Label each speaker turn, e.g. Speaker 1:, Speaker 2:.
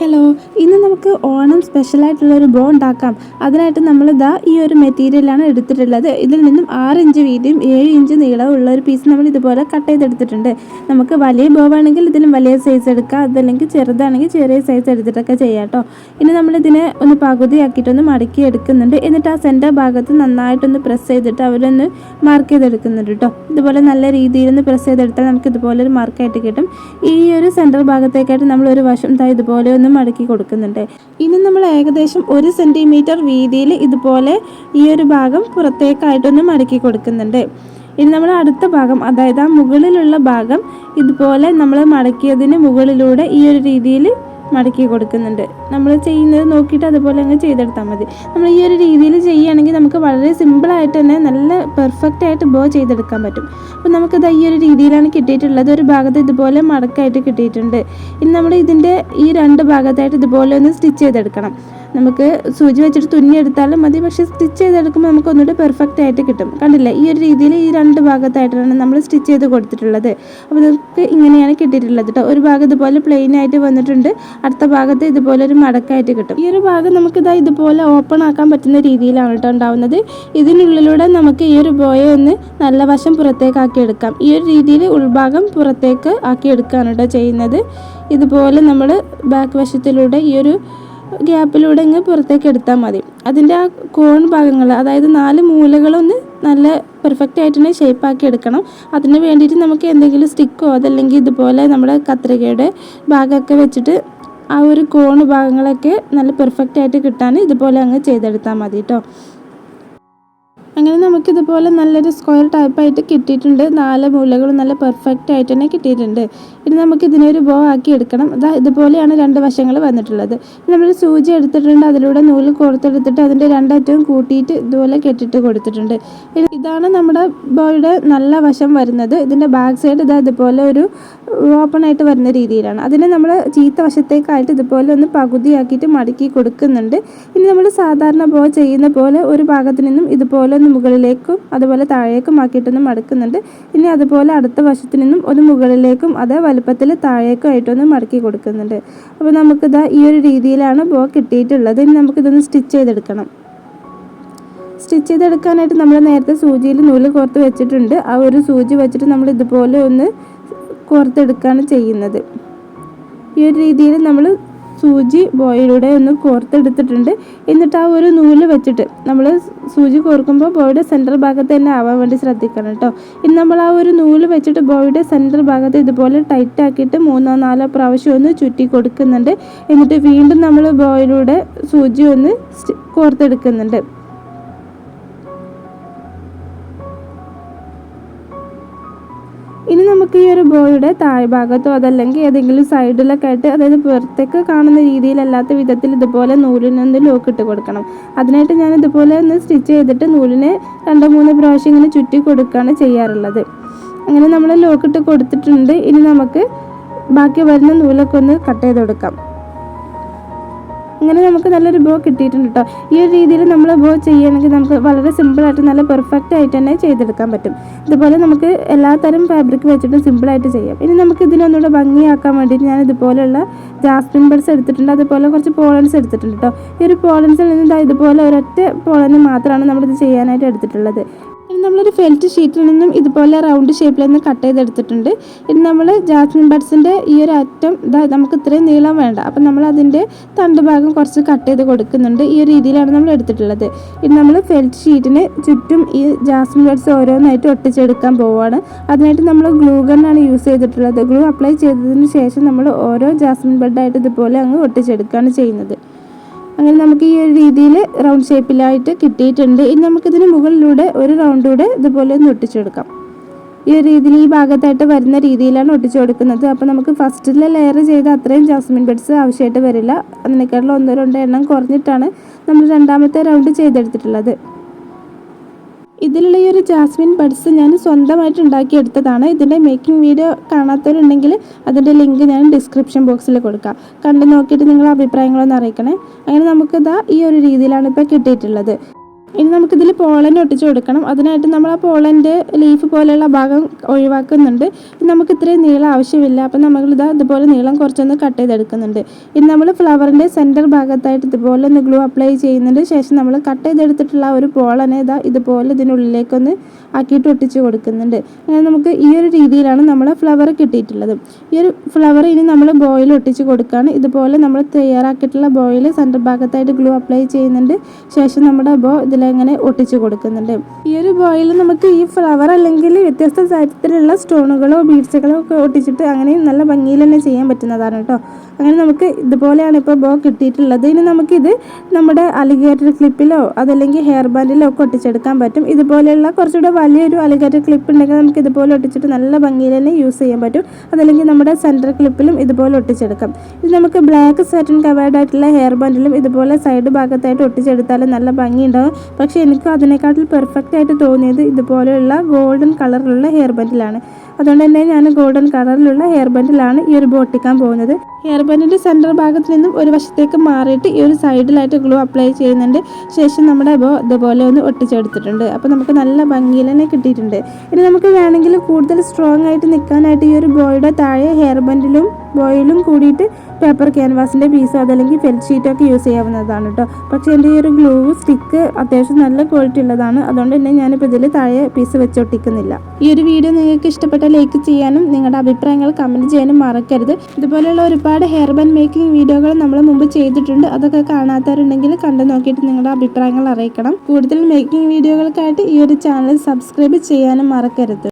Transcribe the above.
Speaker 1: Hello ഇന്ന് നമുക്ക് ഓണം സ്പെഷ്യലായിട്ടുള്ളൊരു ബോ ഉണ്ടാക്കാം. അതിനായിട്ട് നമ്മൾ ഇതാ ഈ ഒരു മെറ്റീരിയലാണ് എടുത്തിട്ടുള്ളത്. ഇതിൽ നിന്നും ആറ് ഇഞ്ച് വീതിയും ഏഴ് ഇഞ്ച് നീളവും ഉള്ള ഒരു പീസ് നമ്മൾ ഇതുപോലെ കട്ട് ചെയ്തെടുത്തിട്ടുണ്ട്. നമുക്ക് വലിയ ബോ ആണെങ്കിൽ ഇതിലും വലിയ സൈസ് എടുക്കാം. അതല്ലെങ്കിൽ ചെറുതാണെങ്കിൽ ചെറിയ സൈസ് എടുത്തിട്ടൊക്കെ ചെയ്യാം കേട്ടോ ഇനി നമ്മളിതിനെ ഒന്ന് പകുതിയാക്കിയിട്ടൊന്ന് മടക്കി എടുക്കുന്നുണ്ട്. എന്നിട്ട് ആ സെന്റർ ഭാഗത്ത് നന്നായിട്ടൊന്ന് പ്രസ് ചെയ്തിട്ട് അവരൊന്ന് മാർക്ക് ചെയ്തെടുക്കുന്നുണ്ട് കേട്ടോ ഇതുപോലെ നല്ല രീതിയിൽ ഒന്ന് പ്രസ് ചെയ്തെടുത്താൽ നമുക്ക് ഇതുപോലെ ഒരു മാർക്കായിട്ട് കിട്ടും. ഈ ഒരു സെന്റർ ഭാഗത്തേക്കായിട്ട് നമ്മൾ ഒരു വശം ഇതുപോലെ ഒന്ന് മടക്കി കൊടുക്കുന്നുണ്ട്. ഇനി നമ്മൾ ഏകദേശം ഒരു സെന്റിമീറ്റർ വീതിയിൽ ഇതുപോലെ ഈ ഒരു ഭാഗം പുറത്തേക്കായിട്ടൊന്ന് മടക്കി കൊടുക്കുന്നുണ്ട്. ഇനി നമ്മൾ അടുത്ത ഭാഗം അതായത് ആ മുകളിലുള്ള ഭാഗം ഇതുപോലെ നമ്മൾ മടക്കിയതിന് മുകളിലൂടെ ഈ ഒരു രീതിയിൽ മടക്കി കൊടുക്കുന്നുണ്ട്. നമ്മൾ ചെയ്യുന്നത് നോക്കിയിട്ട് അതുപോലെ അങ്ങ് ചെയ്തെടുത്താൽ മതി. നമ്മൾ ഈ ഒരു രീതിയിൽ ചെയ്യുകയാണെങ്കിൽ നമുക്ക് വളരെ സിമ്പിളായിട്ട് തന്നെ നല്ല പെർഫെക്റ്റ് ആയിട്ട് ബോ ചെയ്തെടുക്കാൻ പറ്റും. അപ്പോൾ നമുക്കത് ഈ ഒരു രീതിയിലാണ് കിട്ടിയിട്ടുള്ളത്. ഒരു ഭാഗത്ത് ഇതുപോലെ മടക്കായിട്ട് കിട്ടിയിട്ടുണ്ട്. ഇനി നമ്മൾ ഇതിന്റെ ഈ രണ്ട് ഭാഗത്തായിട്ട് ഇതുപോലെ ഒന്ന് സ്റ്റിച്ച് ചെയ്തെടുക്കണം. നമുക്ക് സൂചി വെച്ചിട്ട് തുന്നിയെടുത്താലും മതി. പക്ഷേ സ്റ്റിച്ച് ചെയ്തെടുക്കുമ്പോൾ നമുക്ക് ഒന്നുകൂടി പെർഫെക്റ്റ് ആയിട്ട് കിട്ടും. കണ്ടില്ലേ? ഈ ഒരു രീതിയിൽ ഈ രണ്ട് ഭാഗത്തായിട്ടാണ് നമ്മൾ സ്റ്റിച്ച് ചെയ്ത് കൊടുത്തിട്ടുള്ളത്. അപ്പോൾ നമുക്ക് ഇങ്ങനെയാണ് കിട്ടിയിട്ടുള്ളത് കേട്ടോ. ഒരു ഭാഗം ഇതുപോലെ പ്ലെയിൻ ആയിട്ട് വന്നിട്ടുണ്ട്. അടുത്ത ഭാഗത്ത് ഇതുപോലെ ഒരു മടക്കായിട്ട് കിട്ടും. ഈ ഒരു ഭാഗം നമുക്ക് ഇതാ ഇതുപോലെ ഓപ്പൺ ആക്കാൻ പറ്റുന്ന രീതിയിലാണ് കേട്ടോ ഉണ്ടാവുന്നത്. ഇതിനുള്ളിലൂടെ നമുക്ക് ഈ ഒരു ബോയെ ഒന്ന് നല്ല വശം പുറത്തേക്ക് ആക്കി എടുക്കാം. ഈ ഒരു രീതിയിൽ ഉൾഭാഗം പുറത്തേക്ക് ആക്കി കേട്ടോ ചെയ്യുന്നത്. ഇതുപോലെ നമ്മൾ ബാക്ക് വശത്തിലൂടെ ഈ ഒരു ഗ്യാപ്പിലൂടെ ഇങ്ങ് പുറത്തേക്ക് എടുത്താൽ മതി. അതിന്റെ ആ കോൺ ഭാഗങ്ങൾ അതായത് നാല് മൂലകളൊന്ന് നല്ല പെർഫെക്റ്റ് ആയിട്ട് തന്നെ ഷേപ്പാക്കി എടുക്കണം. അതിന് വേണ്ടിയിട്ട് നമുക്ക് എന്തെങ്കിലും സ്റ്റിക്കോ അതല്ലെങ്കിൽ ഇതുപോലെ നമ്മുടെ കത്രികയുടെ ഭാഗമൊക്കെ വെച്ചിട്ട് ആ ഒരു കോൺ ഭാഗങ്ങളൊക്കെ നല്ല പെർഫെക്റ്റ് ആയിട്ട് കിട്ടാൻ ഇതുപോലെ അങ്ങ് ചെയ്തെടുത്താൽ മതി കേട്ടോ അങ്ങനെ നമുക്കിതുപോലെ നല്ലൊരു സ്ക്വയർ ടൈപ്പായിട്ട് കിട്ടിയിട്ടുണ്ട്. നാല് മൂലകളും നല്ല പെർഫെക്റ്റ് ആയിട്ട് തന്നെ കിട്ടിയിട്ടുണ്ട്. ഇനി നമുക്ക് ഇതിനൊരു ബോ ആക്കി എടുക്കണം. അതാ ഇതുപോലെയാണ് രണ്ട് വശങ്ങൾ വന്നിട്ടുള്ളത്. നമ്മൾ സൂചി എടുത്തിട്ടുണ്ട്. അതിലൂടെ നൂൽ കോർത്തെടുത്തിട്ട് അതിന്റെ രണ്ടറ്റവും കൂട്ടിയിട്ട് ഇതുപോലെ കെട്ടിട്ട് കൊടുത്തിട്ടുണ്ട്. ഇതാണ് നമ്മുടെ ബോയുടെ നല്ല വശം വരുന്നത്. ഇതിന്റെ ബാക്ക് സൈഡ് ഇതാ ഇതുപോലെ ഒരു ഓപ്പൺ ആയിട്ട് വരുന്ന രീതിയിലാണ്. അതിനെ നമ്മൾ ചീത്ത വശത്തേക്കായിട്ട് ഇതുപോലെ ഒന്ന് പകുതിയാക്കിയിട്ട് മടക്കി കൊടുക്കുന്നുണ്ട്. ഇനി നമ്മൾ സാധാരണ ബോ ചെയ്യുന്ന പോലെ ഒരു ഭാഗത്ത് നിന്നും ഇതുപോലെ ഒന്ന് മുകളിലേക്കും അതുപോലെ താഴേക്കും ആക്കിയിട്ടൊന്ന് മടക്കുന്നുണ്ട്. ഇനി അതുപോലെ അടുത്ത വശത്തു നിന്നും ഒന്ന് മുകളിലേക്കും അതേ വലുപ്പത്തിൽ താഴേക്കും ആയിട്ടൊന്ന് മടക്കി കൊടുക്കുന്നുണ്ട്. അപ്പോൾ നമുക്കിതാ ഈ ഒരു രീതിയിലാണ് ബോ കിട്ടിയിട്ടുള്ളത്. ഇനി നമുക്കിതൊന്ന് സ്റ്റിച്ച് ചെയ്തെടുക്കണം. സ്റ്റിച്ച് ചെയ്തെടുക്കാനായിട്ട് നമ്മൾ നേരത്തെ സൂചിയിൽ നൂൽ കോർത്ത് വെച്ചിട്ടുണ്ട്. ആ ഒരു സൂചി വെച്ചിട്ട് നമ്മൾ ഇതുപോലെ ഒന്ന് കോർത്തെടുക്കുകയാണ് ചെയ്യുന്നത്. ഈ ഒരു രീതിയിൽ നമ്മൾ സൂചി ബോയിലൂടെ ഒന്ന് കോർത്തെടുത്തിട്ടുണ്ട്. എന്നിട്ട് ആ ഒരു നൂൽ വെച്ചിട്ട് നമ്മൾ സൂചി കോർക്കുമ്പോൾ ബോയുടെ സെന്റർ ഭാഗത്ത് തന്നെ ആവാൻ വേണ്ടി ശ്രദ്ധിക്കണം കേട്ടോ ഇനി നമ്മൾ ആ ഒരു നൂൽ വെച്ചിട്ട് ബോയുടെ സെന്റർ ഭാഗത്ത് ഇതുപോലെ ടൈറ്റ് ആക്കിയിട്ട് മൂന്നോ നാലോ പ്രാവശ്യം ഒന്ന് ചുറ്റി കൊടുക്കുന്നുണ്ട്. എന്നിട്ട് വീണ്ടും നമ്മൾ ബോയിലൂടെ സൂചി ഒന്ന് കോർത്തെടുക്കുന്നുണ്ട്. ഇനി നമുക്ക് ഈ ഒരു ബോയുടെ താഴ്ഭാഗത്തോ അതല്ലെങ്കിൽ ഏതെങ്കിലും സൈഡിലൊക്കെ ആയിട്ട് അതായത് പുറത്തേക്ക് കാണുന്ന രീതിയിലല്ലാത്ത വിധത്തിൽ ഇതുപോലെ നൂലിനൊന്ന് ലോക്ക് ഇട്ട് കൊടുക്കണം. അതിനായിട്ട് ഞാൻ ഇതുപോലെ ഒന്ന് സ്റ്റിച്ച് ചെയ്തിട്ട് നൂലിനെ രണ്ടോ മൂന്നോ പ്രാവശ്യം ഇങ്ങനെ ചുറ്റി കൊടുക്കുകയാണ് ചെയ്യാറുള്ളത്. അങ്ങനെ നമ്മൾ ലോക്ക് ഇട്ട് കൊടുത്തിട്ടുണ്ട്. ഇനി നമുക്ക് ബാക്കി വരുന്ന നൂലൊക്കെ ഒന്ന് കട്ട് ചെയ്ത് കൊടുക്കാം. അങ്ങനെ നമുക്ക് നല്ലൊരു ബോ കിട്ടിയിട്ടുണ്ട് കേട്ടോ ഈ ഒരു രീതിയിൽ നമ്മൾ ബോ ചെയ്യുകയാണെങ്കിൽ നമുക്ക് വളരെ സിമ്പിളായിട്ട് നല്ല പെർഫെക്റ്റ് ആയിട്ട് തന്നെ ചെയ്തെടുക്കാൻ പറ്റും. ഇതുപോലെ നമുക്ക് എല്ലാ തരം ഫാബ്രിക് വെച്ചിട്ടും സിമ്പിളായിട്ട് ചെയ്യാം. ഇനി നമുക്ക് ഇതിനൊന്നുകൂടെ ഭംഗിയാക്കാൻ വേണ്ടിയിട്ട് ഞാൻ ഇതുപോലെയുള്ള ജാസ്മിൻ ബഡ്സ് എടുത്തിട്ടുണ്ട്. അതുപോലെ കുറച്ച് പോളൻസ് എടുത്തിട്ടുണ്ട് കേട്ടോ ഈ ഒരു പോളൻസിൽ നിന്ന് ഇതുപോലെ ഒരൊറ്റ പോളന് മാത്രമാണ് നമ്മളിത് ചെയ്യാനായിട്ട് എടുത്തിട്ടുള്ളത്. നമ്മളൊരു ഫെൽറ്റ് ഷീറ്റിൽ നിന്നും ഇതുപോലെ റൗണ്ട് ഷേപ്പിൽ നിന്ന് കട്ട് ചെയ്തെടുത്തിട്ടുണ്ട്. ഇനി നമ്മൾ ജാസ്മിൻ ബഡ്സിന്റെ ഈ ഒരു അറ്റം നമുക്ക് ഇത്രയും നീളം വേണ്ട. അപ്പം നമ്മൾ അതിന്റെ തണ്ട് ഭാഗം കുറച്ച് കട്ട് ചെയ്ത് കൊടുക്കുന്നുണ്ട്. ഈ ഒരു രീതിയിലാണ് നമ്മൾ എടുത്തിട്ടുള്ളത്. ഇനി നമ്മൾ ഫെൽറ്റ് ഷീറ്റിന് ചുറ്റും ഈ ജാസ്മിൻ ബഡ്സ് ഓരോന്നായിട്ട് ഒട്ടിച്ചെടുക്കാൻ പോവുകയാണ് അതിനായിട്ട് നമ്മൾ ഗ്ലൂ ഗണ്ണാണ് യൂസ് ചെയ്തിട്ടുള്ളത്. ഗ്ലൂ അപ്ലൈ ചെയ്തതിന് ശേഷം നമ്മൾ ഓരോ ജാസ്മിൻ ബെഡായിട്ട് ഇതുപോലെ അങ്ങ് ഒട്ടിച്ചെടുക്കുകയാണ് ചെയ്യുന്നത്. അങ്ങനെ നമുക്ക് ഈ ഒരു രീതിയിൽ റൗണ്ട് ഷേപ്പിലായിട്ട് കിട്ടിയിട്ടുണ്ട്. ഇനി നമുക്കിതിന് മുകളിലൂടെ ഒരു റൗണ്ട് കൂടെ ഇതുപോലെ ഒന്ന് ഒട്ടിച്ചെടുക്കാം ഈ ഒരു രീതിയിൽ ഈ ഭാഗത്തായിട്ട് വരുന്ന രീതിയിലാണ് ഒട്ടിച്ചു കൊടുക്കുന്നത്. അപ്പോൾ നമുക്ക് ഫസ്റ്റിലെ ലെയർ ചെയ്ത അത്രയും ജാസ്മിൻ ബെഡ്സ് ആവശ്യമായിട്ട് വരില്ല. അതിനേക്കാളും ഒന്നോ രണ്ടോ എണ്ണം കുറഞ്ഞിട്ടാണ് നമ്മൾ രണ്ടാമത്തെ റൗണ്ട് ചെയ്തെടുത്തിട്ടുള്ളത്. ഇതിലുള്ള ഈ ഒരു ജാസ്മിൻ ബഡ്സ് ഞാൻ സ്വന്തമായിട്ട് ഉണ്ടാക്കിയെടുത്തതാണ് ഇതിന്റെ മേക്കിംഗ് വീഡിയോ കാണാത്തവരുണ്ടെങ്കിൽ അതിന്റെ ലിങ്ക് ഞാൻ ഡിസ്ക്രിപ്ഷൻ ബോക്സിൽ കൊടുക്കാം. കണ്ടു നോക്കിയിട്ട് നിങ്ങളുടെ അഭിപ്രായങ്ങളൊന്ന് അറിയിക്കണേ. അങ്ങനെ നമുക്കിതാ ഈ ഒരു രീതിയിലാണ് ഇപ്പോൾ കിട്ടിയിട്ടുള്ളത്. ഇനി നമുക്കിതിൽ പോളൻ ഒട്ടിച്ചു കൊടുക്കണം. അതിനായിട്ട് നമ്മൾ ആ പോളന്റെ ലീഫ് പോലെയുള്ള ഭാഗം ഒഴിവാക്കുന്നുണ്ട്. നമുക്ക് ഇത്രയും നീളം ആവശ്യമില്ല. അപ്പം നമ്മളിത് ഇതുപോലെ നീളം കുറച്ചൊന്ന് കട്ട് ചെയ്തെടുക്കുന്നുണ്ട്. ഇനി നമ്മൾ ഫ്ലവറിന്റെ സെന്റർ ഭാഗത്തായിട്ട് ഇതുപോലെ ഒന്ന് ഗ്ലൂ അപ്ലൈ ചെയ്യുന്നുണ്ട് ശേഷം നമ്മൾ കട്ട് ചെയ്തെടുത്തിട്ടുള്ള ഒരു പോളനെ ഇതാ ഇതുപോലെ ഇതിനുള്ളിലേക്കൊന്ന് ആക്കിയിട്ട് ഒട്ടിച്ച് കൊടുക്കുന്നുണ്ട്. അങ്ങനെ നമുക്ക് ഈ ഒരു രീതിയിലാണ് നമ്മൾ ഫ്ലവർ കിട്ടിയിട്ടുള്ളത്. ഈ ഒരു ഫ്ലവർ ഇനി നമ്മൾ ബോയിൽ ഒട്ടിച്ച് കൊടുക്കുകയാണ് ഇതുപോലെ നമ്മൾ തയ്യാറാക്കിയിട്ടുള്ള ബോയിൽ സെന്റർ ഭാഗത്തായിട്ട് ഗ്ലൂ അപ്ലൈ ചെയ്യുന്നുണ്ട് ശേഷം നമ്മുടെ ബോ ഇതിലങ്ങനെ ഒട്ടിച്ചു കൊടുക്കുന്നുണ്ട്. ഈ ഒരു ബോയിൽ നമുക്ക് ഈ ഫ്ലവർ അല്ലെങ്കിൽ വ്യത്യസ്ത തരത്തിലുള്ള സ്റ്റോണുകളോ ബീഡ്സുകളോ ഒക്കെ ഒട്ടിച്ചിട്ട് അങ്ങനെ നല്ല ഭംഗിയിൽ തന്നെ ചെയ്യാൻ പറ്റുന്നതാണ് കേട്ടോ. അങ്ങനെ നമുക്ക് ഇതുപോലെയാണ് ഇപ്പോൾ ബോ കിട്ടിയിട്ടുള്ളത്. ഇനി നമുക്കിത് നമ്മുടെ അലിഗേറ്റർ ക്ലിപ്പിലോ അതല്ലെങ്കിൽ ഹെയർ ബാൻഡിലോ ഒക്കെ ഒട്ടിച്ചെടുക്കാൻ പറ്റും. ഇതുപോലെയുള്ള കുറച്ചുകൂടെ വലിയൊരു അലിഗേറ്റർ ക്ലിപ്പ് ഉണ്ടെങ്കിൽ നമുക്ക് ഇതുപോലെ ഒട്ടിച്ചിട്ട് നല്ല ഭംഗിയിൽ തന്നെ യൂസ് ചെയ്യാൻ പറ്റും. അതല്ലെങ്കിൽ നമ്മുടെ സെന്റർ ക്ലിപ്പിലും ഇതുപോലെ ഒട്ടിച്ചെടുക്കാം. ഇത് നമുക്ക് ബ്ലാക്ക് സാറ്റിൻ കവേർഡ് ആയിട്ടുള്ള ഹെയർ ബാൻഡിലും ഇതുപോലെ സൈഡ് ഭാഗത്തായിട്ട് ഒട്ടിച്ചെടുത്താൽ നല്ല ഭംഗിയുണ്ടാവും. പക്ഷേ എനിക്ക് അതിനെക്കാട്ടിൽ പെർഫെക്റ്റ് ആയിട്ട് തോന്നിയത് ഇതുപോലെയുള്ള ഗോൾഡൻ കളറിലുള്ള ഹെയർ ബെൻഡിലാണ് അതുകൊണ്ട് തന്നെ ഞാൻ ഗോൾഡൻ കളറിലുള്ള ഹെയർ ബെൻഡിലാണ് ഈ ഒരു ബോട്ടിക്കാൻ പോകുന്നത്. ഹെയർ ബെൻഡിന്റെ സെന്റർ ഭാഗത്ത് നിന്നും ഒരു വശത്തേക്ക് മാറിയിട്ട് ഈ ഒരു സൈഡിലായിട്ട് ഗ്ലൂ അപ്ലൈ ചെയ്യുന്നുണ്ട് ശേഷം നമ്മുടെ ബോ ഇതുപോലെ ഒന്ന് ഒട്ടിച്ചെടുത്തിട്ടുണ്ട്. അപ്പോൾ നമുക്ക് നല്ല ഭംഗിയിൽ തന്നെ കിട്ടിയിട്ടുണ്ട്. ഇനി നമുക്ക് വേണമെങ്കിൽ കൂടുതൽ സ്ട്രോങ് ആയിട്ട് നിൽക്കാനായിട്ട് ഈ ഒരു ബോയുടെ താഴെ ഹെയർ ബെൻഡിലും ബോയിലും കൂടിയിട്ട് പേപ്പർ ക്യാൻവാസിന്റെ പീസോ അതല്ലെങ്കിൽ ഫെൽറ്റ് ഷീറ്റോ ഒക്കെ യൂസ് ചെയ്യാവുന്നതാണ് കേട്ടോ പക്ഷേ എന്റെ ഈ ഒരു ഗ്ലൂ സ്റ്റിക്ക് അത്യാവശ്യം നല്ല ക്വാളിറ്റി ഉള്ളതാണ്. അതുകൊണ്ട് തന്നെ ഞാനിപ്പോൾ ഇതിൽ താഴെ പീസ് വെച്ചോട്ടിക്കുന്നില്ല. ഈ ഒരു വീഡിയോ നിങ്ങൾക്ക് ഇഷ്ടപ്പെട്ട ലൈക്ക് ചെയ്യാനും നിങ്ങളുടെ അഭിപ്രായങ്ങൾ കമന്റ് ചെയ്യാനും മറക്കരുത്. ഇതുപോലെയുള്ള ഒരുപാട് ഹെയർ ബാൻഡ് മേക്കിംഗ് വീഡിയോകൾ നമ്മൾ മുമ്പ് ചെയ്തിട്ടുണ്ട്. അതൊക്കെ കാണാത്തവരുണ്ടെങ്കിൽ കണ്ടു നോക്കിയിട്ട് നിങ്ങളുടെ അഭിപ്രായങ്ങൾ അറിയിക്കണം. കൂടുതൽ മേക്കിംഗ് വീഡിയോകൾക്കായിട്ട് ഈ ഒരു ചാനൽ സബ്സ്ക്രൈബ് ചെയ്യാനും മറക്കരുത്.